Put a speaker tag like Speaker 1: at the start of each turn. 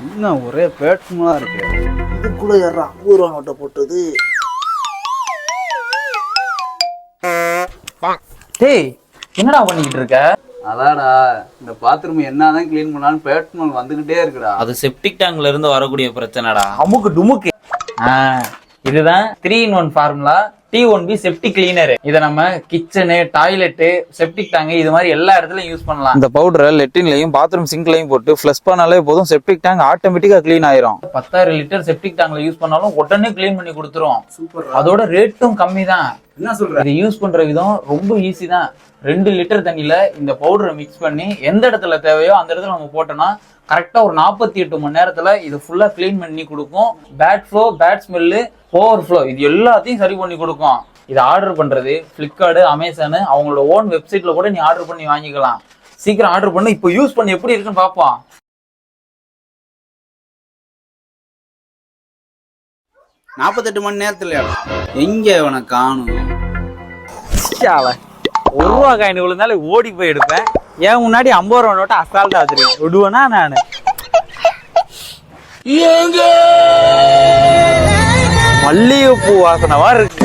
Speaker 1: என்ன ஒரே பேட்ஸ்மலா இருக்கு?
Speaker 2: இதுக்குள்ள யாரா ஐம்பது ரூபா நோட்டை போட்டது?
Speaker 3: டேய் என்னடா பண்ணிக்கிட்டு இருக்க?
Speaker 1: அதாடா இந்த பாத்ரூம் என்னதான் க்ளீன் பண்ணாலும் பேட்ஸ்மல் வந்துகிட்டே இருக்குடா.
Speaker 4: அது செப்டிக் டேங்க்ல இருந்து வரக்கூடிய பிரச்சனைடா.
Speaker 3: அமுக்கு டுமுக்கு. ஆ, இதுதான் three in one formula D one P septic cleaner இதை நம்ம கிச்சனு டாய்லெட்டு செப்டிக் டேங்க் இது மாதிரி எல்லா இடத்துலயும் யூஸ் பண்ணலாம்.
Speaker 5: இந்த பவுடரை லெட்டின்லையும் பாத்ரூம் சிங்க்லையும் போட்டு ஃப்ளஷ் பண்ணாலே போதும் செப்டிக் டேங்க் ஆட்டோமேட்டிக்கா க்ளீன் ஆயிரும்.
Speaker 3: பத்தாயிரம் லிட்டர் செப்டிக் டேங்க்ல யூஸ் பண்ணாலும் உடனே க்ளீன் பண்ணி கொடுத்துரும். அதோட ரேட்டும் கம்மி தான்
Speaker 1: என்ன சொல்ற?
Speaker 3: இது யூஸ் பண்ற விதம் ரொம்ப ஈஸி தான். ரெண்டு லிட்டர் தண்ணியில இந்த பவுடரை மிக்ஸ் பண்ணி எந்த இடத்துல தேவையோ அந்த இடத்துல நம்ம போட்டோம்னா கரெக்டா ஒரு நாற்பத்தி எட்டு மணி நேரத்துல இது ஃபுல்லா க்ளீன் பண்ணி கொடுக்கும். Bad flow bad smell overflow இது எல்லாத்தையும் சரி பண்ணி கொடுக்கும். இது ஆர்டர் பண்றது ஃப்ளிப்கார்டு அமேசானு அவங்களோட ஓன் வெப்சைட்ல கூட நீ ஆர்டர் பண்ணி வாங்கிக்கலாம். சீக்கிரம் ஆர்டர் பண்ணி. இப்போ யூஸ் பண்ணி. எப்படி இருக்குன்னு பார்ப்போம்.
Speaker 1: நாற்பத்தெட்டு மணி நேரத்துல எங்க இவனை காணும்.
Speaker 3: ஒரு ரூபா காயின் விழுந்தாலும் ஓடி போய் எடுப்பேன். ஏன் முன்னாடி ஐம்பது ரூபா நோட்டை அசால்ட்டா வச்சிருக்கேன். விடுவேனா நானு? மல்லிகைப்பூ வாசனை இருக்கு.